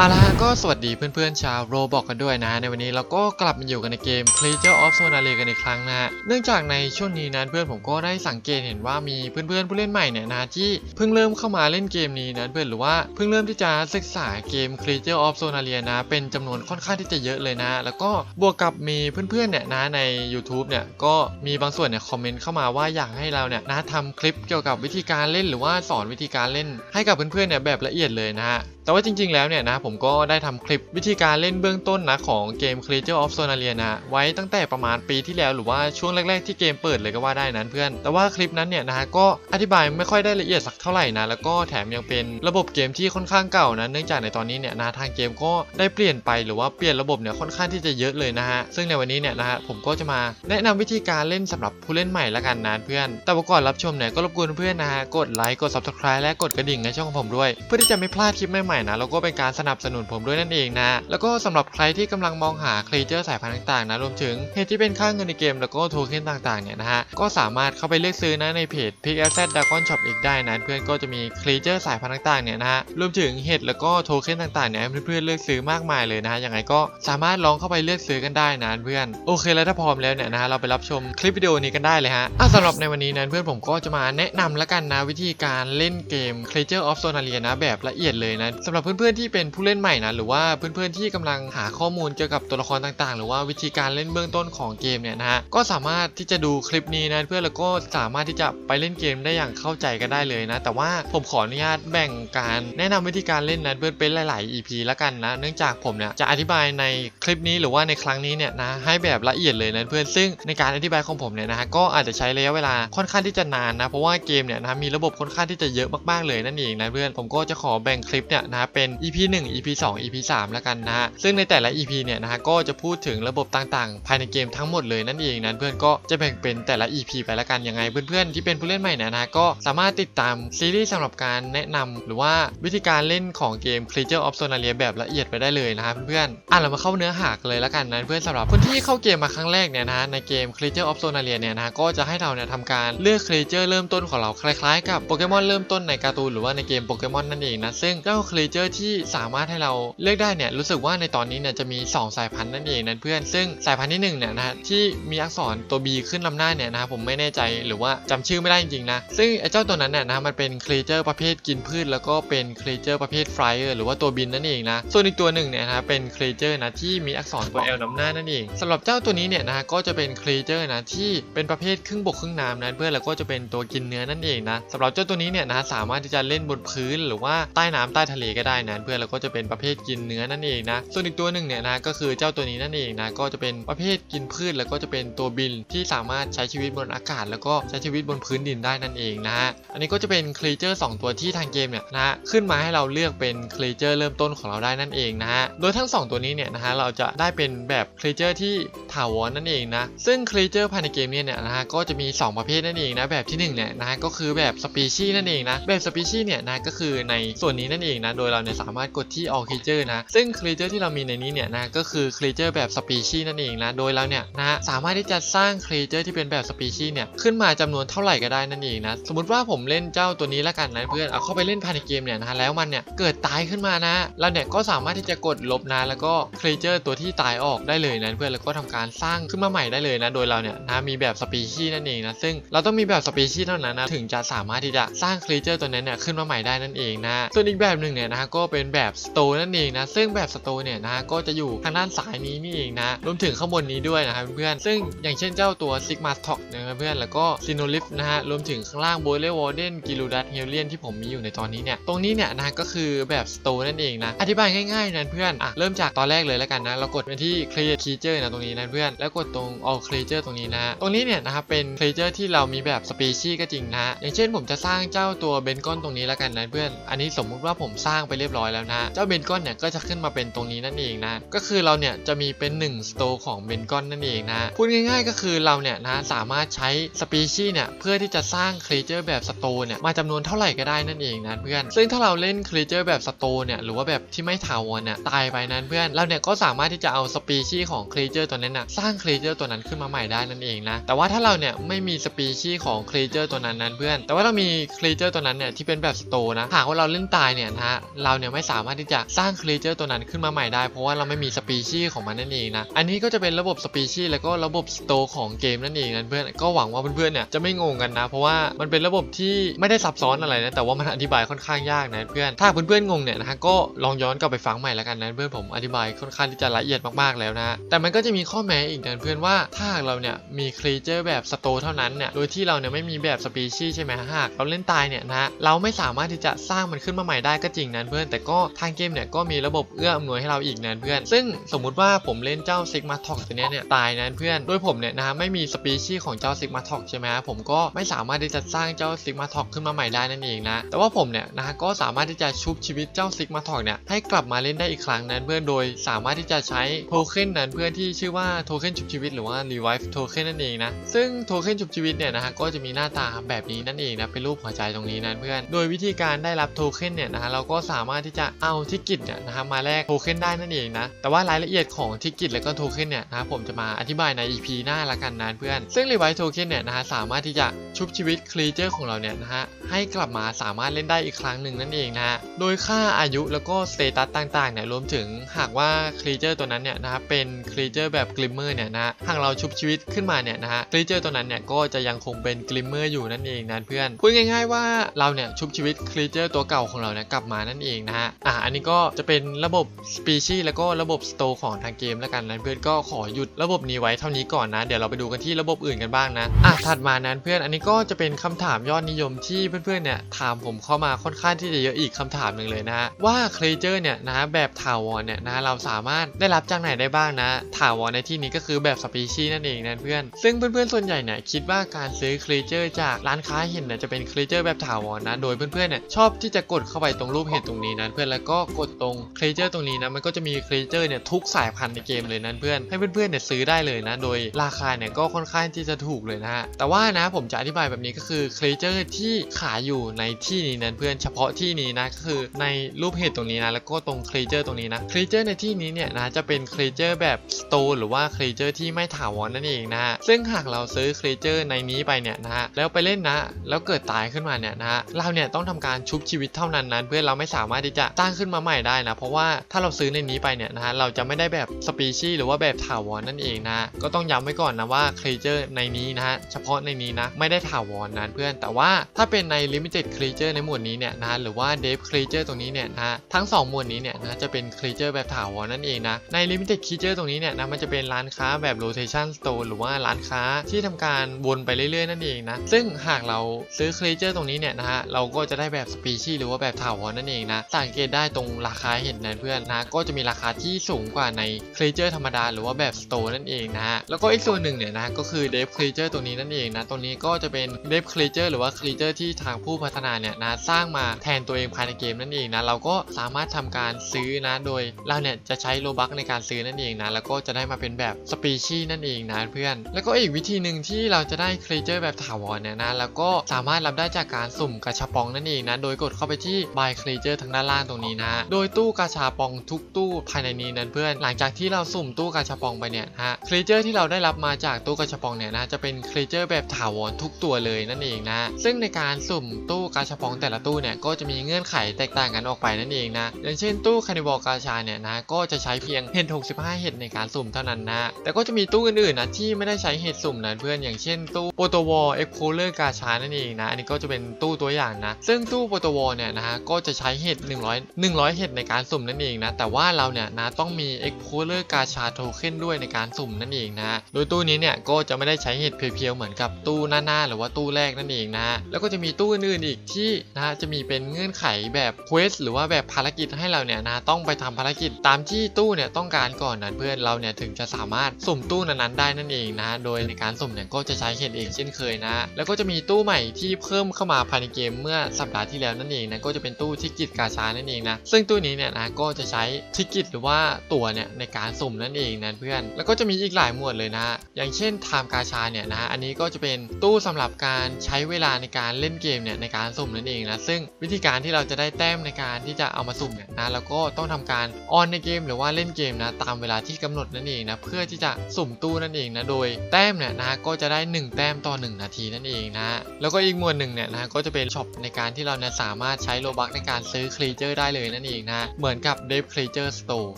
เอาละฮะก็สวัสดีเพื่อนๆชาวโรบอกกันด้วยนะ ในวันนี้เราก็กลับมาอยู่กันในเกม Creature of Sonali กันอีกครั้งนะเนื่องจากในช่วงนี้นะเพื่อนผมก็ได้สังเกตเห็นว่ามีเพื่อนๆผู้เล่นใหม่เนี่ยนะที่เพิ่งเริ่มเข้ามาเล่นเกมนี้นะเพื่อนหรือว่าเพิ่งเริ่มที่จะศึกษาเกม Creature of Sonali นะ เป็นจำนวนค่อนข้างที่จะเยอะเลยนะ แล้วก็บวกกับมีเพื่อนๆเนี่ยนะใน YouTube เนี่ยก็มีบางส่วนเนี่ยคอมเมนต์เข้ามาว่าอยากให้เราเนี่ยนะทำคลิปเกี่ยวกับวิธีการเล่นหรือว่าสอนวิธีการเล่น ให้กับเพื่อนๆเนี่ยแบบละเอียดเลยนะฮะแต่ว่าจริง ๆ แล้วเนี่ยนะผมมก็ได้ทำคลิปวิธีการเล่นเบื้องต้นนะของเกม Creature of Sonalia นะไว้ตั้งแต่ประมาณปีที่แล้วหรือว่าช่วงแรก ๆที่เกมเปิดเลยก็ว่าได้นั้นเพื่อน แต่ว่าคลิปนั้นเนี่ยนะฮะก็อธิบายไม่ค่อยได้ละเอียดสักเท่าไหร่นะแล้วก็แถมยังเป็นระบบเกมที่ค่อนข้างเก่านะเนื่องจากในตอนนี้เนี่ยนะทางเกมก็ได้เปลี่ยนไปหรือว่าเปลี่ยนระบบเนี่ยค่อนข้างที่จะเยอะเลยนะฮะซึ่งในวันนี้เนี่ยนะฮะผมก็จะมาแนะนำวิธีการเล่นสำหรับผู้เล่นใหม่ละกันนะเพื่อน แต่ว่าก่อนรับชมเนี่ยก็รบกวนเพื่อนนะฮะกดไลค์กด subscribe และกดกระดิ่งในช่องของผมด้วย เพื่อที่จะไม่พลาดคลิปใหม่ๆนะแล้วก็เป็นการสนับสนุนผมด้วยนั่นเองนะ แล้วก็สำหรับใครที่กำลังมองหาครีเจอร์สายพันธุ์ต่างๆนะรวมถึงเหตุที่เป็นค่าเงินในเกมแล้วก็โทเค็นต่างๆเนี่ยนะฮะก็สามารถเข้าไปเลือกซื้อนะในเพจ p i c a s s e t Dragon Shop อีกได้นะเพื่อนก็จะมีครีเจอร์สายพันธุ์ต่างๆเนี่ยนะฮะรวมถึงเห็ดแล้วก็โทเค็นต่างๆเนี่ยเพื่อนๆเลือกซื้อมากมายเลยนะฮะยังไงก็สามารถลองเข้าไปเลือกซื้อกันได้นะเพื่อนโอเคแล้วถ้าพร้อมแล้วเนี่ยนะฮะเราไปรับชมคลิปวิดีโอนี้กันได้เลยฮะอะสำหรับในวันนี้นะเพื่อนผมก็จะมาแนะนำละกันนะวิธีการเล่นเกม Creature of Sonalia นะแบบละเอียดเลยนะสำหรับเพื่อนๆที่เป็นผู้เล่นใหม่นะหรือว่าเพื่อนๆที่กำลังหาข้อมูลเกี่ยวกับตัวละครต่างๆ หรือว่าวิธีการเล่นเบื้องต้นของเกมเนี่ยนะฮะก็สามารถที่จะดูคลิปนี้นะเพื่อนแล้วก็สามารถที่จะไปเล่นเกมได้อย่างเข้าใจกันได้เลยนะ แต่ว่าผมขออนุญาตแบ่งการแนะนำวิธีการเล่นนะเพื่อนเป็นหลาย ๆ EP ละกันนะเนื่องจากผมเนี่ยจะอธิบายในคลิปนี้หรือว่าในครั้งนี้เนี่ยนะให้แบบละเอียดเลยนะเพื่อนซึ่งในการอธิบายของผมเนี่ยนะฮะก็อาจจะใช้ระยะเวลาค่อนข้างที่จะนานนะเพราะว่าเกมเนี่ยนะมีระบบค่อนข้างที่จะเยอะมากๆเลยนั่นเองนะเพื่อนผมก็จะขอแบ่งคลิปเนี่ยนะเป็น EP 1 EP 2 EP 3ละกันนะฮะซึ่งในแต่ละ EP เนี่ยนะฮะก็จะพูดถึงระบบต่างๆ ภายในเกมทั้งหมดเลยนั่นเองนะเพื่อนก็จะแบ่งเป็นแต่ละ EP ไปละกันยังไงเพื่อนๆที่เป็นผู้เล่นใหม่เนี่ยนะฮะก็สามารถติดตามซีรีส์สำหรับการแนะนำหรือว่าวิธีการเล่นของเกม Creature of Sonalia แบบละเอียดไปได้เลยนะฮะเพื่อนๆอะเรามาเข้าเนื้อหากเลยละกันนะเพื่อนสำหรับคนที่เข้าเกมมาครั้งแรกเนี่ยนะฮะในเกม Creature of Sonalia เนี่ยนะฮะก็จะให้เราเนี่ยทำการเลือก Creature เริ่มต้นของเราคล้ายๆ กับโปเกมอนเริ่มต้นในการ์ตูนหรือว่าในเกมโปเกมอนนั่นเองนะซึ่งเจ้า Creature ที่สามารถให้เราเลือกได้เนี่ยรู้สึกว่าในตอนนี้เนี่ยจะมี 2 สายพันธุ์นั่นเองนะเพื่อนซึ่งสายพันธุ์ที่1เนี่ยนะฮะที่มีอักษรตัว B ขึ้นลำหน้าเนี่ยนะครับผมไม่แน่ใจหรือว่าจำชื่อไม่ได้จริงๆนะซึ่งไอ้เจ้าตัวนั้นเนี่ยนะมันเป็น Creature ประเภทกินพืช แล้วก็เป็น Creature ประเภท Flyer หรือว่าตัวบินนั่นเองนะส่วนอีกตัวหนึ่งเนี่ยนะเป็น Creature นะที่มีอักษรตัว L นำหน้านั่นเองสำหรับเจ้าตัวนี้เนี่ยนะฮะก็จะเป็น Creature นะที่เป็นประเภทครึ่งบกครึ่งน้ำนะเพื่อนแล้วก็จะเป็นตัวกินเนื้อนั่นเองนะสำหรับเจ้าตัวนี้เนี่ยนะสามารถที่จะเล่นบนพื้นหรือว่าใต้น้ำใต้ทะเลก็ได้นะเพื่อนแล้วก็จะเป็นประเภทกินเนื้อนั่นเองนะส่วนอีกตัวหนึ่งเนี่ยนะก็คือเจ้าตัวนี้นั่นเองนะก็จะเป็นประเภทกินพืช แล้วก็จะเป็นตัวบินที่สามารถใช้ชีวิตบนอากาศ แล้วก็ใช้ชีวิตบนพื้นดินได้นั่นเองนะฮะอันนี้ก็จะเป็นครีเจอร์2ตัวที่ทางเกมเนี่ยนะฮะขึ้นมาให้เราเลือกเป็นครีเจอร์เริ่มต้นของเราได้นั่นเองนะฮะโดยทั้ง 2 ตัวนี้เนี่ยนะฮะเราจะได้เป็นแบบครีเจอร์ที่ถาวรนั่นเองนะซึ่งครีเจอร์ภายในเกมเนี่ยนะฮะก็จะมี 2 ประเภทนั่นเองนะแบบที่1เนี่ยนะฮะก็คือแบบสปีชีนั่นเองนะแบบสปีชีเนี่ยนะก็คือในส่วนนี้นั่นเองนะโดยเราเนี่ยสามารถกดที่ all creature นะ ซึ่งครีเจอร์ที่เรามีในนี้เนี่ยนะก็คือครีเจอร์แบบสปีชีส์นั่นเองนะ โดยเราเนี่ยนะสามารถที่จะสร้างครีเจอร์ที่เป็นแบบสปีชีส์เนี่ยขึ้นมาจำนวนเท่าไหร่ก็ได้นั่นเองนะ สมมติว่าผมเล่นเจ้าตัวนี้ละกันนะเพื่อน เอาเข้าไปเล่นภายในเกมเนี่ยนะแล้วมันเนี่ยเกิดตายขึ้นมานะ เราเนี่ยก็สามารถที่จะกดลบนะแล้วก็ครีเจอร์ตัวที่ตายออกได้เลยนะเพื่อนแล้วก็ทำการสร้างขึ้นมาใหม่ได้เลยนะโดยเราเนี่ยนะมีแบบสปีชีส์นั่นเองนะซึ่งเราต้องมีแบบสปีชีส์เท่านั้นนะถึงจะสามารถที่จะสร้างครีเจอร์ตัวนั้นเนี่ยขึ้นมาใหม่ได้นั่นเองนะส่วนอีกแบบหนึ่งเนี่ยนะฮะก็เป็นแบบสโตนั่นเองนะซึ่งแบบสโตเนี่ยนะก็จะอยู่ทางด้านซ้ายนี้นี่เองนะรวมถึงข้างบนนี้ด้วยนะครับเพื่อนๆซึ่งอย่างเช่นเจ้าตัวซิกมาท็อกนะครับเพื่อนแล้วก็ซิโนลิฟนะฮะรวมถึงข้างล่างโบเลวอร์เดนกิลูดัตเฮเลียนที่ผมมีอยู่ในตอนนี้เนี่ยตรงนี้เนี่ยนะก็คือแบบสโตนั่นเองนะอธิบายง่ายๆนะเพื่อนอะเริ่มจากตอนแรกเลยแล้วกันนะเรากดไปที่ create creature นะตรงนี้นะเพื่อนแล้วกดตรง all creature ตรงนี้นะตรงนี้เนี่ยนะครับเป็น creature ที่เรามีแบบสปีชีส์ก็จริงนะอย่างเช่นผมจะสร้างเจ้าตัวเบนกอนตรงนี้แล้วกันนะเพื่อนอันนี้สมมุติว่าผมสร้างไปเรียบร้อยแล้วนะจ้าเบนก้อนเนี่ยก็จะขึ้นมาเป็นตรงนี้นั่นเองนะ ก็คือเราเนี่ยจะมีเป็น1สโตของเบนก้อนนั่นเองนะ พูดง่ายๆก็คือเราเนี่ยนะสามารถใช้สปีชีส์เนี่ยเพื่อที่จะสร้างครีเจอร์แบบสโตเนี่ยมาจำนวนเท่าไหร่ก็ได้นั่นเองนะเพื่อน ซึ่งถ้าเราเล่นครีเจอร์แบบสโตเนี่ยหรือว่าแบบที่ไม่ถาวรเนี่ยตายไปนั้นเพื่อนเราเนี่ยก็สามารถที่จะเอาสปีชีส์ของครีเจอร์ตัวนั้นนะสร้างครีเจอร์ตัวนั้นขึ้นมาใหม่ได้นั่นเองนะ แต่ว่าถ้าเราเนี่ยไม่มีสปีชีส์ของครีเจอร์ตัวนั้นนั้นเพื่อน แต่ว่าเรามีครีเจอร์ตัวนั้นเนี่ยที่เป็นแบบสโตนะ หากว่าเราเล่นตายเนี่ยนะฮะเราเนี่ยไม่สามารถที่จะสร้างครีเจอร์ตัวนั้นขึ้นมาใหม่ได้ เพราะว่าเราไม่มีสปีชีส์ของมันนั่นเองนะ อันนี้ก็จะเป็นระบบสปีชีส์แล้วก็ระบบสโตของเกมนั่นเองนะเพื่อนก็หวังว่าเพื่อนๆเนี่ยจะไม่งงกันนะ เพราะว่ามันเป็นระบบที่ไม่ได้ซับซ้อนอะไรนะแต่ว่ามันอธิบายค่อนข้างยากนะเพื่อนถ้าเพื่อนๆงงเนี่ยนะฮะก็ลองย้อนกลับไปฟังใหม่แล้วกันนะเพื่อนผมอธิบายค่อนข้างที่จะละเอียดมากๆแล้วนะแต่มันก็จะมีข้อแม้อีกนะเพื่อนว่าถ้าหากเราเนี่ยมีครีเจอร์แบบสโตเท่านั้นเนี่ยโดยที่เราเนี่ยไม่มีแบบสปีชีส์ใช่ไหมหากเราเล่นตายเนี่ยนะเราไม่สามารถที่จะสร้างมันขึ้นมาใหม่ได้ก็จริงนะเพื่อนแต่ก็ทางเกมเนี่ยก็มีระบบเอื้ออำนวยให้เราอีกนะเพื่อน ซึ่งสมมุติว่าผมเล่นเจ้าซิกมาท็อกตัวนี้เนี่ยตายนะเพื่อนโดยผมเนี่ยนะฮะไม่มีสปีชีส์ของเจ้าซิกมาท็อกใช่ไหมฮะผมก็ไม่สามารถที่จะสร้างเจ้าซิกมาท็อกขึ้นมาใหม่ได้นั่นเองนะแต่ว่าผมเนี่ยนะฮะก็สามารถที่จะชุบชีวิตเจ้าซิกมาท็อกเนี่ยให้กลับมาเล่นได้อีกครั้งนั้นเพื่อนโดยสามารถที่จะใช้โทเค็นนั้นเพื่อนที่ชื่อว่าโทเค็นชุบชีวิตหรือว่า revive token นั่นเองนะซึ่งโทเค็นชุบชีวิตเนี่ยนะฮะก็จะมีหน้าตาแบบนี้นั่นเองนะเป็นรูปหัวใจตรงนี้นะเพื่อน โดยวิธีการได้รับโทเค็นเนี่ยนะฮะเราก็สามารถที่จะเอาทิกกิตเนี่ยนะฮะมาแลกโทเค็นได้นั่นเองนะ แต่ว่ารายละเอียดของทิกกิตและก็โทเค็นเนี่ยนะครับผมจะมาอธิบายใน EP หน้าละกันนะเพื่อน ซึ่ง revive token เนี่ยนะฮะสามารถที่จะชุบชีวิตครีเจอร์ของเราเนี่ยนะฮะให้กลับมาสามารถเล่นได้อีกครั้งหนึ่งนั่นเองนะฮะ โดยค่าอายุแล้วก็สเตตัสต่างๆเนี่ยรวมถึงหากว่าครีเจอร์ตัวนั้นเนี่ยนะฮะเป็นครีเจอร์แบบกลิมเมอร์เนี่ยนะฮะหากเราชุบชีวิตขึ้นมาเนี่ยนะฮะครีเจอร์ตัวนั้นเนี่ยก็จะยังคงเป็นกลิมเมอร์อยู่นั่นเองนะเพื่อนพูดง่าย ๆว่าเราเนี่ยชุบชีวิตครีเจอร์ตัวเก่าของเราเนี่ยกลับมานั่นเองนะฮะอะอันนี้ก็จะเป็นระบบสปีชีแล้วก็ระบบสโตร์ของทางเกมแล้วกันนะเพื่อนก็ขอหยุดระบบนี้ไว้เท่านี้ก่อนนะ เดี๋ยวเราไปดูกันที่ระบบอื่นกันบ้างนะอะถัดมานั้นเพื่อนอันนี้ก็จะเป็นคำถามยอดนิยมที่เพื่อนๆเนี่ยถามผมเข้ามาค่อนข้างที่จะเยอะอีกคำถามหนึ่งเลยนะ ว่าครีเจอร์เนี่ยนะแบบถาวรเนี่ยนะเราสามารถได้รับจากไหนได้บ้างนะถาวรในที่นี้ก็คือแบบสปีชีนั่นเองนะเพื่อนซึ่งเพื่อนๆส่วนใหญ่เนี่ยคิดว่าการซื้อครีเจอร์จากร้านค้าเห็นเนี่ยจะเป็นครีเจอร์แบบถาวรนะ โดยเพื่อนๆเนี่ยชอบที่จะกดเข้าไปตรงรูปเห็ดตรงนี้นะเพื่อนแล้วก็กดตรงครีเจอร์ตรงนี้นะมันก็จะมีครีเจอร์เนี่ยทุกสายพันธุ์ในเกมเลยนะเพื่อนให้เพื่อนๆเนี่ยซื้อได้เลยนะ โดยราคาเนี่ยก็ค่อนข้างที่จะถูกเลยนะฮะแต่ว่านะผมจะอธิบายแบบนี้ก็คือครีเจอร์ที่ขายอยู่ในที่นี้นั้นเพื่อนเฉพาะที่นี้นะก็คือในรูปเห็ดตรงนี้นะแล้วก็ตรงครีเจอร์ตรงนี้นะครีเจอร์ในที่นี้เนี่ยนะจะเป็นครีเจอร์แบบสโตนหรือว่าครีเจอร์ที่ไม่ถาวรนั่นเองนะฮะซึ่งหากเราซื้อครีเจอร์ในนี้ไปเนี่ยนะฮะแล้วไปเล่นนะ แล้วเกิดตายขึ้นมาเนี่ยนะฮะเราเนี่ยต้องทำการชุบชีวิตเท่านั้นนั้นเพื่อนเราไม่สามารถที่จะสร้งขึ้นมาใหม่ได้นะ เพราะว่าถ้าเราซื้อในนี้ไปเนี่ยนะฮะเราจะไม่ได้แบบสปีชีหรือว่าแบบถาวรนั่นเองนะ ก็ต้องย้ำไว้ก่อนนะว่าครีเจอร์ในนี้นะฮะเฉพาะในนี้นะไม่ได้ถาวรนะเพื่อน แต่ว่าถ้าเป็นใน limited creature ในหมวดนี้เนี่ยนะหรือว่า dev creature ตรงนี้เนี่ยนะทั้งสองหมวดนี้เนี่ยนะจะเป็น creature แบบถาวรนั่นเองนะใน limited creature ตรงนี้เนี่ยนะมันจะเป็นร้านค้าแบบ rotation store หรือว่าร้านค้าที่ทำการวนไปเรื่อยๆนั่นเองนะซึ่งหากเราซื้อ creature ตรงนี้เนี่ยนะฮะเราก็จะได้แบบ species หรือว่าแบบถาวรนั่นเองนะสังเกตได้ตรงราคาเห็นนะเพื่อนนะก็จะมีราคาที่สูงกว่าใน creature ธรรมดาหรือว่าแบบ store นั่นเองนะฮะแล้วก็อีกส่วนหนึ่งเนี่ยนะก็คือ dev creature ตรงนี้นั่นเองนะตรงนี้ก็จะเป็น dev creature หรือว่า creature ที่ทางผู้พัฒนาเนี่ยนะสร้างมาแทนตัวเองภายในเกมนั่นเองนะเราก็สามารถทำการซื้อนะโดยเราเนี่ยจะใช้โลบัคในการซื้อนั่นเองนะแล้วก็จะได้มาเป็นแบบสปีชีนั่นเองนะเพื่อน แล้วก็อีกวิธีหนึ่งที่เราจะได้ครีเจอร์แบบถาวรเนี่ยนะแล้วก็สามารถรับได้จากการสุ่มกาชาปองนั่นเองนะโดยกดเข้าไปที่ buy creature ทางด้านล่างตรงนี้นะโดยตู้กาชาปองทุกตู้ภายในนี้นั้นเพื่อน หลังจากที่เราสุ่มตู้กาชาปองไปเนี่ยฮะครีเจอร์ที่เราได้รับมาจากตู้กาชาปองเนี่ยนะจะเป็นครีเจอร์แบบถาวรทุกตัวเลยนั่นเองนะ ซึ่งในการสุ่มตู้กาชาปองแต่ละตู้เนี่ยก็จะมีเงื่อนไขแตกต่างกันออกไปนั่นเองนะ อย่างเช่นตู้คานิบอลกาชาเนี่ยนะก็จะใช้เพียงเห็ด65 เห็ดในการสุ่มเท่านั้นนะ แต่ก็จะมีตู้อื่นๆนะที่ไม่ได้ใช้เห็ดสุ่มนะเพื่อนอย่างเช่นตู้โปรโตวอลเอ็กโคเลอร์กาชานั่นเองนะ อันนี้ก็จะเป็นตู้ตัวอย่างนะ ซึ่งตู้โปโตวอลเนี่ยนะฮะก็จะใช้เห็ด100 100 เห็ดในการสุ่มนั่นเองนะ แต่ว่าเราเนี่ยนะต้องมีเอ็กโคเลอร์กาชาโทเค็นด้วยในการสุ่มนั่นเองนะ โดยตู้นี้เนี่ยก็จะไม่ได้ใช้เห็ดเพียวๆเหมือนกับตู้หน้าๆ หรือว่าตู้แรกนั่นเองนะ แล้วก็จะมีตู้อื่นอีกที่นะจะมีเป็นเงื่อนไขแบบเควสหรือว่าแบบภารกิจให้เราเนี่ยนะต้องไปทำภารกิจตามที่ตู้เนี่ยต้องการก่อนนะเพื่อนเราเนี่ยถึงจะสามารถสุ่มตู้นั้นๆได้นั่นเองนะ โดยในการสุ่มเนี่ยก็จะใช้เห็ดเองเช่นเคยนะ แล้วก็จะมีตู้ใหม่ที่เพิ่มเข้ามาภายในเกมเมื่อสัปดาห์ที่แล้วนั่นเองนะก็จะเป็นตู้ที่กิจกาชานั่นเองนะซึ่งตู้นี้เนี่ยนะก็จะใช้ทิกิตหรือว่าตั๋วเนี่ยในการสุ่มนั่นเองนะเพื่อน แล้วก็จะมีอีกหลายหมวดเลยนะ อย่างเช่นไทม์กาชาเนี่ยนะอันนี้ก็จะเป็นตู้สำหรับการใช้เวลาในการเล่นเกมเนี่ยในการสุ่มนั่นเองนะซึ่งวิธีการที่เราจะได้แต้มในการที่จะเอามาสุ่มเนี่ยนะเราก็ต้องทำการออนในเกมหรือว่าเล่นเกมนะตามเวลาที่กำหนดนั่นเองนะเพื่อที่จะสุ่มตู้นั่นเองนะโดยแต้มเนี่ยนะก็จะได้ 1 แต้มต่อ 1 นาทีนั่นเองนะแล้วก็อีกหมวดหนึ่งเนี่ยนะก็จะเป็นช็อปในการที่เราเนี่ยสามารถใช้โลบักในการซื้อครีเจอร์ได้เลยนั่นเองนะ เหมือนกับ d e v Creature Store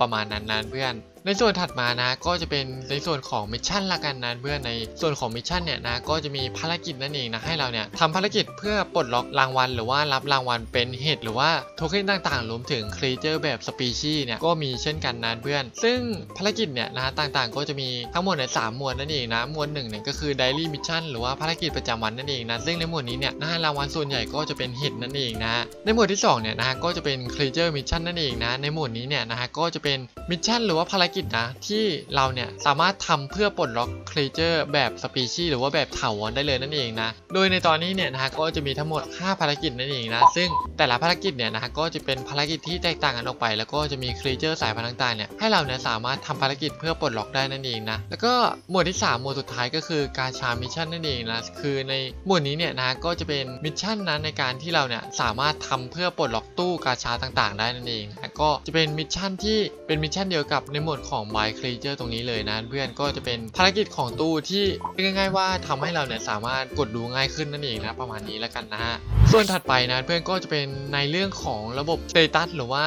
ประมาณนั้นนะเพื่อน ในส่วนถัดมานะก็จะเป็นในส่วนของมิชชั่นละกันนะเพื่อนในส่วนของมิชชั่นเนี่ยนะก็จะมีภารกิจนั่นเองนะให้เราเนี่ยทำภารกิจเพื่อปลดล็อกรางวัล หรือว่ารับรางวัลเป็นเห็ดหรือว่าโทเค็นต่างๆรวมถึงครีเจอร์แบบสปีชีส์เนี่ยก็มีเช่นกันนะเพื่อน ซึ่งภารกิจเนี่ยนะต่างๆ ก็จะมีทั้งหมดในสามหมวดนั่นเองนะหมวดหนึ่งเนี่ยก็คือไดรี่มิชชั่นหรือว่าภารกิจประจำวันนั่นเองนะซึ่งในหมวดนี้เนี่ยนะรางวัลส่วนใหญ่ก็จะเป็นเห็ดนั่นเองนะในหมวดที่สองเนี่ยนะก็จะเป็นครีเจอร์มิชชั่นนั่นเองนะในหมวดนี้เนี่ยนะก็จะเป็นมิชชั่นหรือว่าภารกิจนะ ที่เราเนี่ยสามารถทำเพื่อปลดล็อกครีเจอร์แบบสปีชีส์หรือว่าแบบถาวรได้เลยนั่นเองนะ โดยในตอนนี้เนี่ยนะฮะก็จะมีทั้งหมด 5 ภารกิจนั่นเองนะ ซึ่งแต่ละภารกิจเนี่ยนะฮะก็จะเป็นภารกิจที่แตกต่างกันออกไป แล้วก็จะมีครีเจอร์สายพันธุ์ต่างๆเนี่ยให้เราเนี่ยสามารถทำภารกิจเพื่อปลดล็อกได้นั่นเองนะ แล้วก็หมวดที่ 3 หมวดสุดท้ายก็คือการชามิชชั่นนั่นเองนะคือในหมวดนี้เนี่ยนะฮะก็จะเป็นมิชชั่นนะในการที่เราเนี่ยสามารถทำเพื่อปลดล็อกตู้กาชาต่างๆ ได้นั่นเองนะ ก็จะเป็นมิชชั่นที่เป็นมิชชั่นเดียวกับในหมวดของ My Creature ตรงนี้เลยนะเพื่อนก็จะเป็นภารกิจของตู้ที่เรียกง่ายๆว่าทำให้เราเนี่ยสามารถกดดูง่ายขึ้นนั่นเองนะประมาณนี้แล้วกันนะฮะส่วนถัดไปนะเพื่อนก็จะเป็นในเรื่องของระบบสเตตัสหรือว่า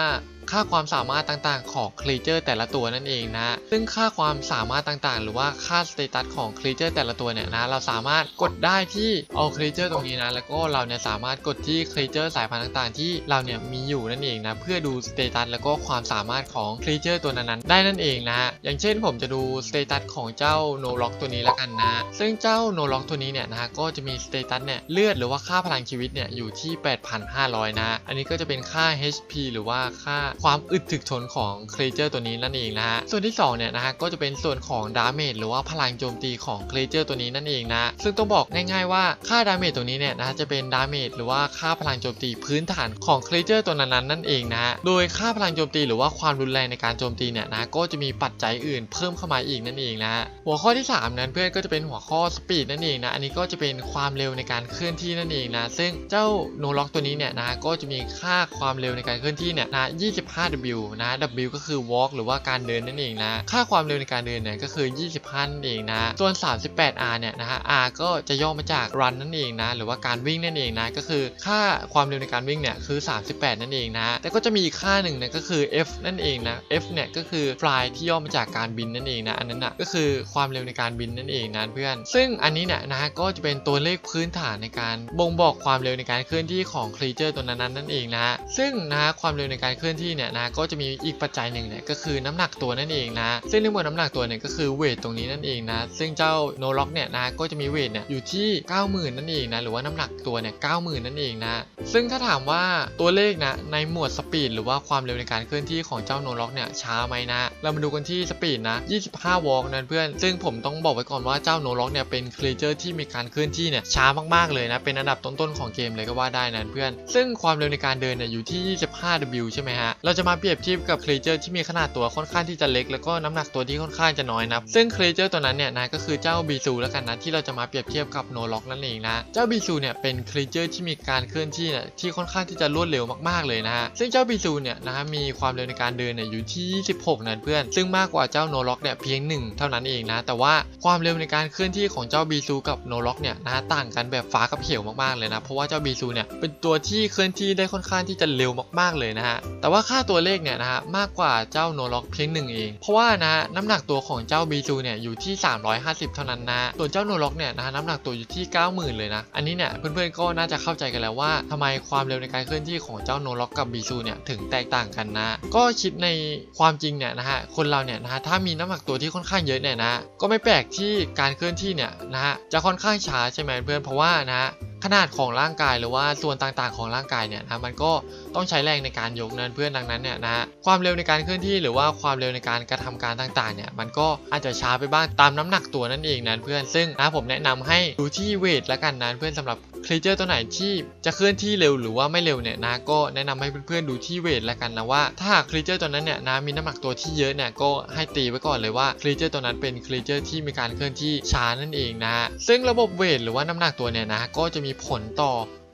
ค่าความสามารถต่างๆ ของครีเจอร์แต่ละตัวนั่นเองนะซึ่งค่าความสามารถต่างๆ หรือว่าค่าสเตตัสของครีเจอร์แต่ละตัวเนี่ยนะเราสามารถกดได้ที่เอาครีเจอร์ตรงนี้นะแล้วก็เราเนี่ยสามารถกดที่ครีเจอร์สายพันธุ์ต่างๆ ที่เราเนี่ยมีอยู่นั่นเองนะเพื่อดูสเตตัสแล้วก็ความสามารถของครีเจอร์ตัวนั้นๆได้นั่นเองนะอย่างเช่นผมจะดูสเตตัสของเจ้าโนล็อกตัวนี้ล้วกันนะ ซึ่งเจ้าโนล็อกตัวนี้เนี่ยนะฮะก็จะมีสเตตัสเนี่ยเลือดหรือว่าค่าพลังชีวิตเนี่ยอยู่ที่ 8,500 นะ อันนี้ก็จะเป็นค่า HP หรือว่าค่าความอึดถึกทนของครีเจอร์ตัวนี้นั่นเองนะฮะส่วนที่2เนี่ยนะฮะก็จะเป็นส่วนของดาเมจหรือว่าพลังโจมตีของครีเจอร์ตัวนี้นั่นเองนะซึ่งต้องบอกง่ายๆว่าค่าดาเมจตัวนี้เนี่ยนะฮะจะเป็นดาเมจหรือว่าค่าพลังโจมตีพื้นฐานของครีเจอร์ตัวนั้นๆนั่นเองนะฮะโดยค่าพลังโจมตีหรือว่าความรุนแรงในการโจมตีเนี่ยนะก็จะมีปัจจัยอื่นเพิ่มเข้ามาอีกนั่นเองนะฮะหัวข้อที่ 3 นั้นเพื่อนก็จะเป็นหัวข้อสปีดนั่นเองนะอันนี้ก็จะเป็นความเร็วในการเคลื่อนที่นั่นเองนะซึ่งเจ้าโนล็อกตัวนี้เนี่ยนะก็จะมีค่าความเร็วในการเคลื่อนที่เนี่ยนะ 25W นะ W ก็คือ walk หรือว่าการเดินนั่นเองนะ ค่าความเร็วในการเดินเนี่ยก็คือ 25นั่นเองนะ ส่วน 38R เนี่ยนะฮะ R ก็จะย่อมาจาก run นั่นเองนะ หรือว่าการวิ่งนั่นเองนะ ก็คือค่าความเร็วในการวิ่งเนี่ยคือ 38 นั่นเองนะ แต่ก็จะมีอีกค่าหนึ่งนะก็คือ F นั่นเองนะ F เนี่ยก็คือ fly ที่ย่อมาจากการบินนั่นเองนะ อันนั้นนะก็คือความเร็วในการบินนั่นเองนะเพื่อน ซึ่งอันนี้เนี่ยนะฮะก็จะเป็นตัวเลขพื้นฐานในการบ่งบอกความเร็วในการเคลื่อนที่ของครีเจอร์ตัวนั้นนั่นเองนะ ซึ่งนะความเร็วในการเคลื่อนที่เนี่ยนะก็จะมีอีกปัจจัยหนึ่งเนี่ยก็คือน้ำหนักตัวนั่นเองนะซึ่งในหมวดน้ำหนักตัวเนี่ยก็คือเวทตรงนี้นั่นเองนะซึ่งเจ้าโนล็อกเนี่ยนะก็จะมีเวทเนี่ยอยู่ที่ 90,000 นั่นเองนะหรือว่าน้ำหนักตัวเนี่ย90,000นั่นเองนะซึ่งถ้าถามว่าตัวเลขนะในหมวดสปีดหรือว่าความเร็วในการเคลื่อนที่ของเจ้าโนล็อกเนี่ยช้าไหมนะ เรามาดูกันที่สปีดนะ25วอล์กนั่นเพื่อนซึ่งผมต้องบอกไว้ก่อนว่าเจ้าโนล็อกเนี่ยเป็นครีเจอร์ที่มีการเคลื่อนที่เนี่ยช้ามากๆเลยนะเป็นอันดับต้นๆของเกมเลยก็ว่าได้นะเพื่อน ซึ่งความเร็วในการเดินเนี่ยอยู่ที่ 25W ใช่ไหมฮะเราจะมาเปรียบเทียบกับครีเจอร์ที่มีขนาดตัวค่อนข้างที่จะเล็กแล้วก็น้ำหนักตัวที่ค่อนข้างจะน้อยนะซึ่งครีเจอร์ตัวนั้นเนี่ยนะก็คือเจ้าบีซูแล้วกันนะที่เราจะมาเปรียบเทียบกับโนล็อกนั่นเองนะเจ้าบีซูเนี่ยเป็นครีเจอร์ที่มีการเคลื่อนที่เนี่ยที่ค่อนข้างที่จะรวดเร็วมากๆเลยนะฮะซึ่งเจ้าบีซูเนี่ยนะฮะมีความเร็วในการเดินเนี่ยอยู่ที่ 26นั่นเพื่อน ซึ่งมากกว่าเจ้าโนล็อกเนี่ยเพียง 1 เท่านั้นเองนะ แต่ว่าความเร็วในการเคลื่อนที่ของเจ้าบีซูกับโนล็อกเนี่ยนะต่างกันแบบฟ้ากับเหวมากๆเลยนะเพราะว่าเจ้าบีซูเนี่ยเป็นตัวที่เคลื่อนที่ได้ค่อนข้างที่จะเร็วมากๆเลยนะฮะแต่ว่าค่าตัวเลขเนี่ยนะฮะมากกว่าเจ้าโนล็อกเพียงหนึ่งเอง เพราะว่านะฮะน้ำหนักตัวของเจ้าบีซูเนี่ยอยู่ที่ 350 เท่านั้นนะส่วนเจ้าโนล็อกเนี่ยนะฮะน้ำหนักตัวอยู่ที่ 90,000 เลยนะ อันนี้เนี่ยเพื่อนๆก็น่าจะเข้าใจกันแล้วว่าทำไมความเร็วในการเคลื่อนที่ของเจ้าโนล็อกกับบีซูเนี่ยถึงแตกต่างกันนะ ก็คิดในความจริงเนี่ยนะฮะคนเราเนี่ยนะฮะถ้ามีน้ำหนักตัวที่ค่อนข้างเยอะเนี่ยนะก็ไม่แปลกที่การเคลื่อนที่เนี่ยนะฮะจะค่อนข้างช้าใช่ไหมเพื่อนเพราะว่านะ ขนาดของร่างกายหรือว่าส่วนต่างๆของร่างกายเนี่ยนะมันก็ต้องใช้แรงในการยกนั้นเพื่อนดังนั้นเนี่ยนะฮะความเร็วในการเคลื่อนที่หรือว่าความเร็วในการกระทำการต่างๆเนี่ยมันก็อาจจะช้าไปบ้างตามน้ำหนักตัวนั่นเองนะเพื่อนซึ่งนะผมแนะนำให้ดูที่เวทละกันนะเพื่อนสำหรับ ครีเจอร์ตัวไหนที่จะเคลื่อนที่เร็วหรือว่าไม่เร็วเนี่ยนะก็แนะนำให้เพื่อนๆดูที่เวทแล้วกันนะว่าถ้าหากครีเจอร์ตัวนั้นเนี่ยนะมีน้ำหนักตัวที่เยอะเนี่ยก็ให้ตีไว้ก่อนเลยว่าครีเจอร์ตัวนั้นเป็นครีเจอร์ที่มีการเคลื่อนที่ช้านั่นเองนะฮะซึ่งระบบเวทหรือว่าน้ำหนักตัวเนี่ยนะก็จะมีผลต่อ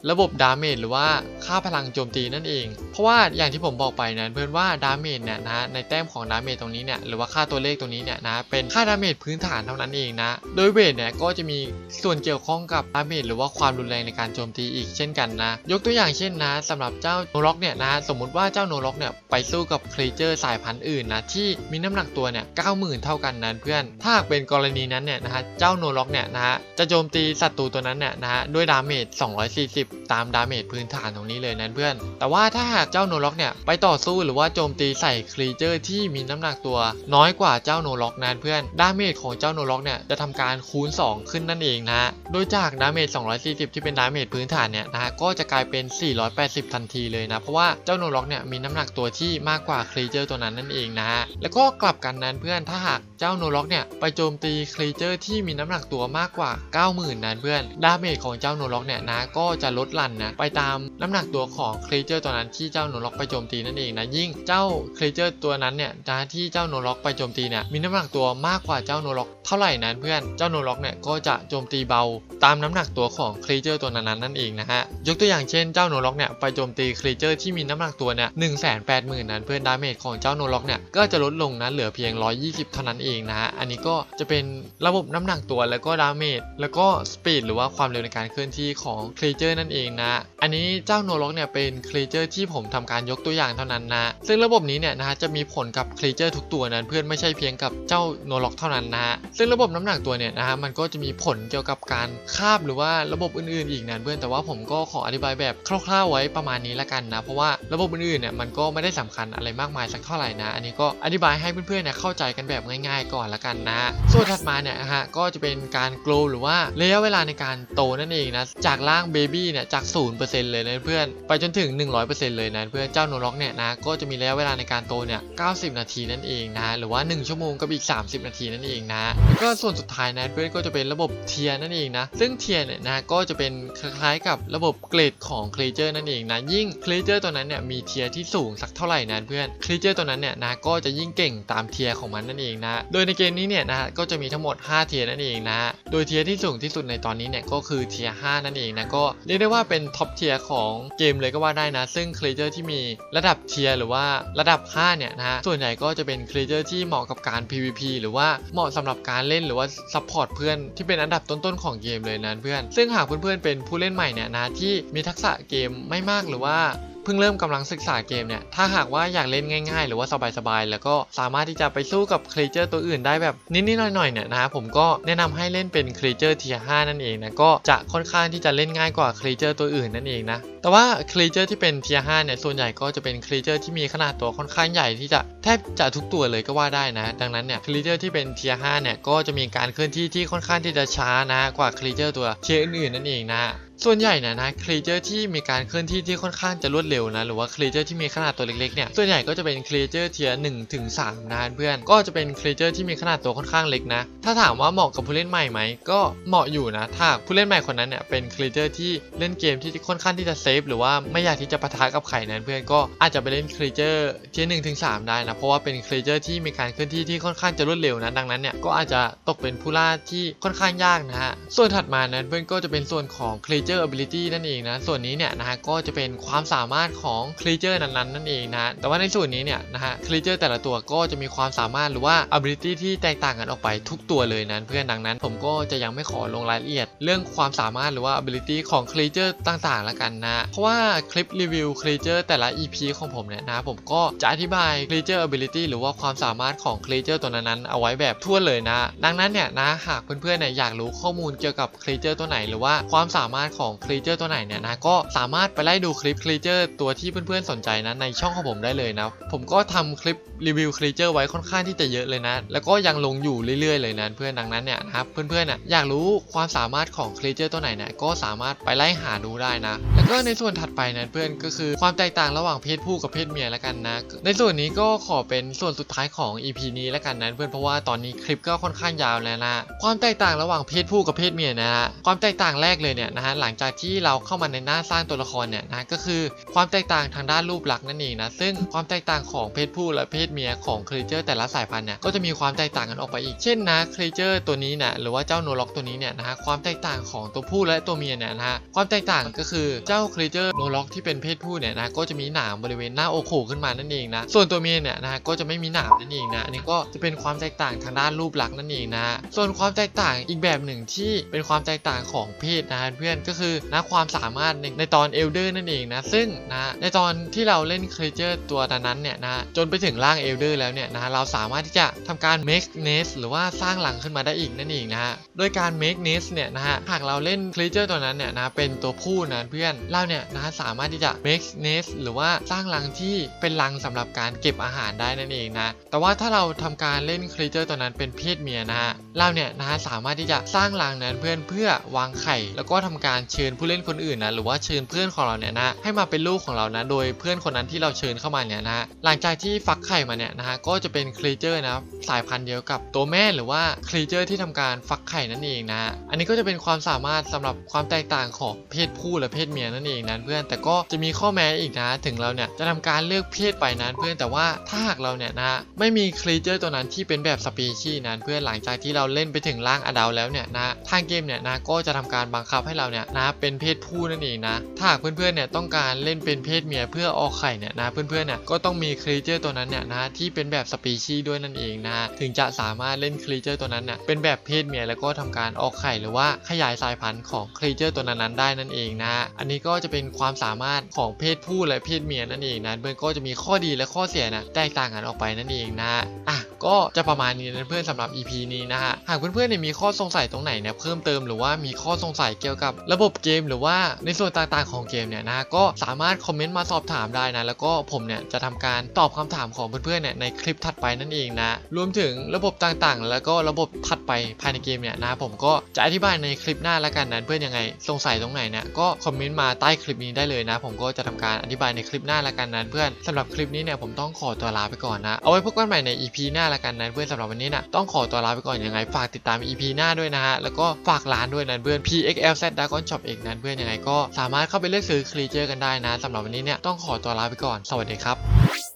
ระบบดาเมจหรือว่าค่าพลังโจมตีนั่นเอง เพราะว่าอย่างที่ผมบอกไปนะเพื่อนว่าดาเมจเนี่ยนะในแต้มของดาเมจตรงนี้เนี่ยหรือว่าค่าตัวเลขตรงนี้เนี่ยนะเป็นค่าดาเมจพื้นฐานเท่านั้นเองนะ โดยเวทเนี่ยก็จะมีส่วนเกี่ยวข้องกับดาเมจหรือว่าความรุนแรงในการโจมตีอีกเช่นกันนะ ยกตัวอย่างเช่นนะสำหรับเจ้าโนล็อกเนี่ยนะสมมุติว่าเจ้าโนล็อกเนี่ยไปสู้กับครีเจอร์สายพันธุ์อื่นนะที่มีน้ำหนักตัวเนี่ย90,000เท่ากันนั้นเพื่อน ถ้าหากเป็นกรณีนั้นเนี่ยนะฮะเจ้าโนล็อกเนี่ยนะฮะจะโจมตีศัตรูตัวนั้นเนี่ยนะฮะด้วยดาเมจ240ตามดาเมจพื้นฐานตรงนี้เลยนั้นเพื่อน แต่ว่าถ้าหากเจ้าโนล็อกเนี่ยไปต่อสู้หรือว่าโจมตีใส่ครีเจอร์ที่มีน้ำหนักตัว น้อยกว่าเจ้าโนล็อกนั้นเพื่อน ดาเมจของเจ้าโนล็อกเนี่ยจะทำการคูณ 2 ขึ้นนั่นเองนะโดยจากดาเมจ 240 ที่เป็นดาเมจพื้นฐานเนี่ยนะฮะก็จะกลายเป็น 480 ทันทีเลยนะเพราะว่าเจ้าโนล็อกเนี่ยมีน้ำหนักตัวที่มากกว่าครีเจอร์ตัวนั้นนั่นเองนะฮะแล้วก็กลับกันนั้นเพื่อนถ้าหากเจ้าโนล็อกเนี่ยไปโจมตีครีเจอร์ที่มีน้ำหนักตัวมากกว่า 90,000 นั้นเพื่อนดาเมจของเจ้าโนล็อกเนี่ยนะก็จะลดหลั่นนะไปตามน้ำหนักตัวของครีเจอร์ตัวนั้นที่เจ้าโนล็อกไปโจมตีนั่นเองนะยิ่งเจ้าครีเจอร์ตัวนั้นเนี่ยนะที่เจ้าโนล็อกไปโจมตีเนี่ยมีน้ำหนักตัวมากกว่าเจ้าโนล็อกเท่าไหร่นั้นเพื่อนเจ้าโนล็อกเนี่ยก็จะโจมตีเบา ตามน้ำหนักตัวของครีเจอร์ตัวนั้นนั่นเองนะฮะยกตัวอย่างเช่นเจ้าโนล็อกเนี่ยไปโจมตีครีเจอร์ที่มีน้ำหนักตัวเนี่ยหนึ่งแสนแปดหมื่นนั้นเพื่อนดาเมจของเจ้าโนล็อกเนี่ยก็จะลดลงนะเหลือเพียง 120 เท่านั้นเองนะฮะอันนี้ก็จะเป็นระบบน้ำหนักตัวแล้วก็ดาเมจแล้วก็สปีดหรือว่าความเร็วในการเคลื่อนที่ของครีเจอร์นั่นเองนะ อันนี้เจ้าโนล็อกเนี่ยเป็นครีเจอร์ที่ผมทำการยกตัวอย่างเท่านั้นนะ ซึ่งระบบนี้เนี่ยนะฮะจะมีผลกับครีเจอร์ทุกตัวนั้นเพื่อนไม่ใช่เพียงกับเจ้าโนล็อกเท่านั้นนะฮะซึ่งระบบน้ำหนักตัวเนี่ยนะฮะมันก็จะมีผลเกี่ยวกับการคาบหรือว่าระบบอื่นๆ อีกนะเพื่อนแต่ว่าผมก็ขออธิบายแบบคร่าวๆไว้ประมาณนี้ละกันนะเพราะว่าระบบอื่นๆเนี่ยมันก็ไม่ได้สำคัญอะไรมากมายสักเท่าไหร่นะ อันนี้ก็อธิบายให้เพื่อนๆเนี่ยเข้าใจกันแบบง่ายๆ ก่อนละกันนะ ส่วนถัดมาเนี่ยฮะก็จะเป็นการโกลหรือว่าระยะเวลาในการโตนั่นเองนะจากร่างเบบี้เนี่ยจาก 0%เลยนะเพื่อนไปจนถึง 100%เลยนะเพื่อนเจ้าโนล็อกเนี่ยนะก็จะมีระยะเวลาในการโตเนี่ย90 นาทีนั่นเองนะหรือว่า 1 ชั่วโมงกับอีก 30 นาทีนั่นเองนะแล้วก็ส่วนสุดท้ายนะเพื่อนก็จะเป็นระบบเทียร์นั่นเองนะซึ่งเทียร์เนี่ยนะก็จะเป็นคล้ายๆกับระบบเกรดของครีเจอร์นั่นเองนะยิ่งครีเจอร์ตัวนั้นเนี่ยมีเทียร์ที่สูงสักเท่าไหร่นะเพื่อนครีเจอร์ตัวนั้นเนี่ยนะก็จะยิ่งเก่งตามเทียร์ของมันนั่นเองนะโดยในเกมนี้เนี่ยนะก็จะมีทั้งหมด 5 เทียนั่นเองนะโดยเทียที่สูงที่สุดในตอนนี้เนี่ยก็คือเทีย5นั่นเองนะก็เรียกได้ว่าเป็นท็อปเทียร์ของเกมเลยก็ว่าได้นะ ซึ่งครีเจอร์ที่มีระดับเทียร์หรือว่าระดับ 5 เนี่ยนะฮะ ส่วนใหญ่ก็จะเป็นครีเจอร์ที่เหมาะกับการ PVP หรือว่าเหมาะสำหรับการเล่นหรือว่าซัพพอร์ตเพื่อนที่เป็นอันดับต้นๆของเกมเลยนะเพื่อน ซึ่งหากเพื่อนๆเป็นผู้เล่นใหม่เนี่ยนะที่มีทักษะเกมไม่มากหรือว่า เพิ่งเริ่มกำลังศึกษาเกมเนี่ย ถ้าหากว่าอยากเล่นง่าย ๆ หรือว่าสบายๆ แล้วก็สามารถที่จะไปสู้กับครีเจอร์ตัวอื่นได้แบบนิดๆหน่อยๆเนี่ยนะผมก็แนะนำให้เล่นเป็นครีเจอร์เทียร์5นั่นเองนะก็จะค่อนข้างที่จะเล่นง่ายกว่าครีเจอร์ตัวอื่นนั่นเองนะแต่ว่าครีเจอร์ที่เป็นเทียร์5เนี่ยส่วนใหญ่ก็จะเป็นครีเจอร์ที่มีขนาดตัวค่อนข้างใหญ่ที่จะแทบจะทุกตัวเลยก็ว่าได้นะ ดังนั้นเนี่ยครีเจอร์ที่เป็นเทียร์5เนี่ยก็จะมีการเคลื่อนที่ที่ค่อนข้างที่จะช้านะกว่าครีเจอร์ตัวเทียอื่นๆนั่นเองนะ ส่วนใหญ่นะนะครีเจอร์ที่มีการเคลื่อนที่ที่ค่อนข้างจะรวดเร็วนะหรือว่าครีเจอร์ที่มีขนาดตัวเล็กๆเนี่ยส่วนใหญ่ก็จะเป็นครีเจอร์เทียร์หนึ่งถึงสามนะเพื่อนก็จะเป็นครีเจอร์ที่มีขนาดตัวค่อนข้างเล็กนะถ้าถามว่าเหมาะกับผู้เล่นใหม่ไหมก็เหมาะอยู่นะถ้าผู้เล่นใหม่คนนั้นเนี่ยเป็นครีเจอร์ที่เล่นเกมที่ค่อนข้างที่จะเซฟหรือว่าไม่อยากที่จะปะทะกับใครนั้นเพื่อนก็อาจจะไปเล่นครีเจอร์เทียร์หนึ่งถึงสามได้นะเพราะว่าเป็นครีเจอร์ที่มีการเคลื่อนที่ที่ค่อนข้างจะรวดเร็วนะดังนั้นเนี่ยก็อาจจะตกเป็นผู้ล่าที่ค่อนข้างยากนะฮะส่วนถัดมานั้นเพื่อนก็จะเป็นส่วนของ creature ability นั่นเองนะ ส่วนนี้เนี่ยนะฮะก็จะเป็นความสามารถของ creature นั้นๆนั่นเองนะแต่ว่าในส่วนนี้เนี่ยนะฮะ creature แต่ละตัวก็จะมีความสามารถหรือว่า ability ที่แตกต่างกันออกไปทุกตัวเลยนั้นเพื่อนดังนั้น ผมก็จะยังไม่ขอลงรายละเอียด เรื่องความสามารถหรือว่า ability ของ creature ต่างๆละกันนะ เพราะว่าคลิปรีวิว creature แต่ละ EP ของผมเนี่ยนะผมก็จะอธิบาย creature ability หรือว่าความสามารถของ creature ตัวนั้นๆเอาไว้แบบทั่วเลยนะ ดังนั้นเนี่ยนะหากเพื่อนๆเนี่ยอยากรู้ข้อมูลเกี่ยวกับ creature ตัวไหนหรือว่าความสามารถของ creature ตัวไหนเนี่ยนะก็สามารถไปไล่ดูคลิป creature ตัวที่เพื่อนๆสนใจนะในช่องของผมได้เลยนะผมก็ทำคลิปรีวิว creature ไว้ค่อนข้างที่จะเยอะเลยนะ แล้วก็ยังลงอยู่เรื่อยๆ เลยนะเพื่อนดังนั้นเนี่ยนะครับเพื่อนๆน่ะอยากรู้ความสามารถของ creature ตัวไหนเนี่ยก็สามารถไปไล่หาดูได้นะ แล้วก็ในส่วนถัดไปนะเพื่อนก็คือความแตกต่างระหว่างเพศผู้กับเพศเมียแล้วกันนะ ในส่วนนี้ก็ขอเป็นส่วนสุดท้ายของ EP นี้แล้วกันนะเพื่อนเพราะว่าตอนนี้คลิปก็ค่อนข้างยาวแล้วนะ ความแตกต่างระหว่างเพศผู้กับเพศเมียนะฮะความแตกต่างแรกเลยเนี่ยนะฮะหลังลังจากที่เราเข้ามาในหน้าสร้างตัวละครเนี่ยนะก็คือความแตกต่างทางด้านรูปลักษณ์นั่นเองนะซึ่งความแตกต่างของเพศผู้และเพศเมียของครีเจอร์แต่ละสายพันธุ์เนี่ยก็จะมีความแตกต่างกันออกไปอีกเช่นนะครีเจอร์ตัวนี้เนี่ยหรือว่าเจ้าโนล็อกตัวนี้เนี่ยนะฮะความแตกต่างของตัวผู้และตัวเมียเนี่ยนะฮะความแตกต่างก็คือเจ้าครีเจอร์โนล็อกที่เป็นเพศผู้เนี่ยนะก็จะมีหนามบริเวณหน้าอกโผล่ขึ้นมานั่นเองนะส่วนตัวเมียเนี่ยนะฮะก็จะไม่มีหนามนั่นเองนะอันนี้ก็จะเป็นความแตกต่างทางด้านรูปลักษณ์นั่นเองนะส่วนความแตกต่างอีกแบบหนึ่งที่เป็นความแตกต่างของเพศนะเพื่อนก็คือนะความสามารถในในตอนเอลเดอร์นั่นเองนะซึ่งนะในตอนที่เราเล่นครีเจอร์ตัวนั้นเนี่ยนะจนไปถึงร่างเอลเดอร์แล้วเนี่ยนะเราสามารถที่จะทำการ make nest หรือว่าสร้างหลังขึ้นมาได้อีกนั่นเองนะฮะโดยการ make nest เนี่ยนะฮะหากเราเล่นครีเจอร์ตัวนั้นเนี่ยนะเป็นตัวผู้นะเพื่อนเราเนี่ยนะสามารถที่จะ make nest หรือว่าสร้างรังที่เป็นรังสำหรับการเก็บอาหารได้นั่นเองนะแต่ว่าถ้าเราทำการเล่นครีเจอร์ตัวนั้นเป็นเพศเมียนะฮะเราเนี่ยนะสามารถที่จะสร้างรังนั้นเพื่อนเพื่อวางไข่ แล้วก็ทำการเชิญผู้เล่นคนอื่นนะหรือว่าเชิญเพื่อนของเราเนี่ยนะให้มาเป็นลูกของเรานะโดยเพื่อนคนนั้นที่เราเชิญเข้ามาเนี่ยนะหลังจากที่ฟักไข่มาเนี่ยนะฮะก็จะเป็นครีเจอร์นะสายพันธุ์เดียวกับตัวแม่หรือว่าครีเจอร์ที่ทำการฟักไข่นั่นเองนะอันนี้ก็จะเป็นความสามารถสำหรับความแตกต่างของเพศผู้และเพศเมียนั่นเองนะเพื่อนแต่ก็จะมีข้อแม้อีกนะถึงเราเนี่ยจะทำการเลือกเพศไปนั้นเพื่อนแต่ว่าถ้าหากเราเนี่ยนะไม่มีครีเจอร์ตัวนั้นที่เป็นแบบสปีชีส์นั้นเพื่อนหลังจากที่เราเล่นไปถึงร่างอดัลแล้วเนี่ยนะทางเกมเนี่ยนะก็จะทำการบังคับให้เราเนี่ยนะเป็นเพศผู้นั่นเองนะ ถ้าหากเพื่อนๆเนี่ยต้องการเล่นเป็นเพศเมียเพื่อออกไข่เนี่ยนะเพื่อนๆเนี่ยก็ต้องมีครีเจอร์ตัวนั้นเนี่ยนะที่เป็นแบบสปีชีส์ด้วยนั่นเองนะถึงจะสามารถเล่นครีเจอร์ตัวนั้นเนี่ยเป็นแบบเพศเมียแล้วก็ทำการออกไข่หรือว่าขยายสายพันธุ์ของครีเจอร์ตัวนั้นๆได้นั่นเองนะอันนี้ก็จะเป็นความสามารถของเพศผู้และเพศเมียนั่นเองนะเพื่อนก็จะมีข้อดีและข้อเสียนะแตกต่างกันออกไปนั่นเองนะอะก็จะประมาณนี้นะเพื่อนสำหรับ EP นี้นะฮะหากเพื่อนๆเนี่ยมีข้อสงสัยตรงไหนเนี่ยเพิ่มเติมหรือว่ามีข้อสงสัยเกี่ยวกับระบบเกมหรือว่าในส่วนต่างๆของเกมเนี่ยนะก็สามารถคอมเมนต์มาสอบถามได้นะ แล้วก็ผมเนี่ยจะทำการตอบคำถามของเพื่อนๆเนี่ยในคลิปถัดไปนั่นเองนะ รวมถึงระบบต่างๆ แล้วก็ระบบถัดไปภายในเกมเนี่ยนะผมก็จะอธิบายในคลิปหน้าแล้วกันนะเพื่อนยังไงสงสัยตรงไหนเนี่ยก็คอมเมนต์มาใต้คลิปนี้ได้เลยนะ ผมก็จะทำการอธิบายในคลิปหน้าแล้วกันนะเพื่อนสำหรับคลิปนี้เนี่ยผมต้องขอตัวลาไปก่อนนะเอาไว้พบกันใหม่ใน EP หน้าแล้วกันนะเพื่อนสำหรับวันนี้นะต้องขอตัวลาไปก่อนยังไงฝากติดตาม EP หน้าด้วยนะฮะแล้วก็ฝากร้านด้วยนะเพื่อน PXLZ Dragon Shop เอกนั้นเพื่อนยังไงก็สามารถเข้าไปเลือกซื้อครีเจอร์กันได้นะสำหรับวันนี้เนี่ยต้องขอตัวลาไปก่อนสวัสดีครับ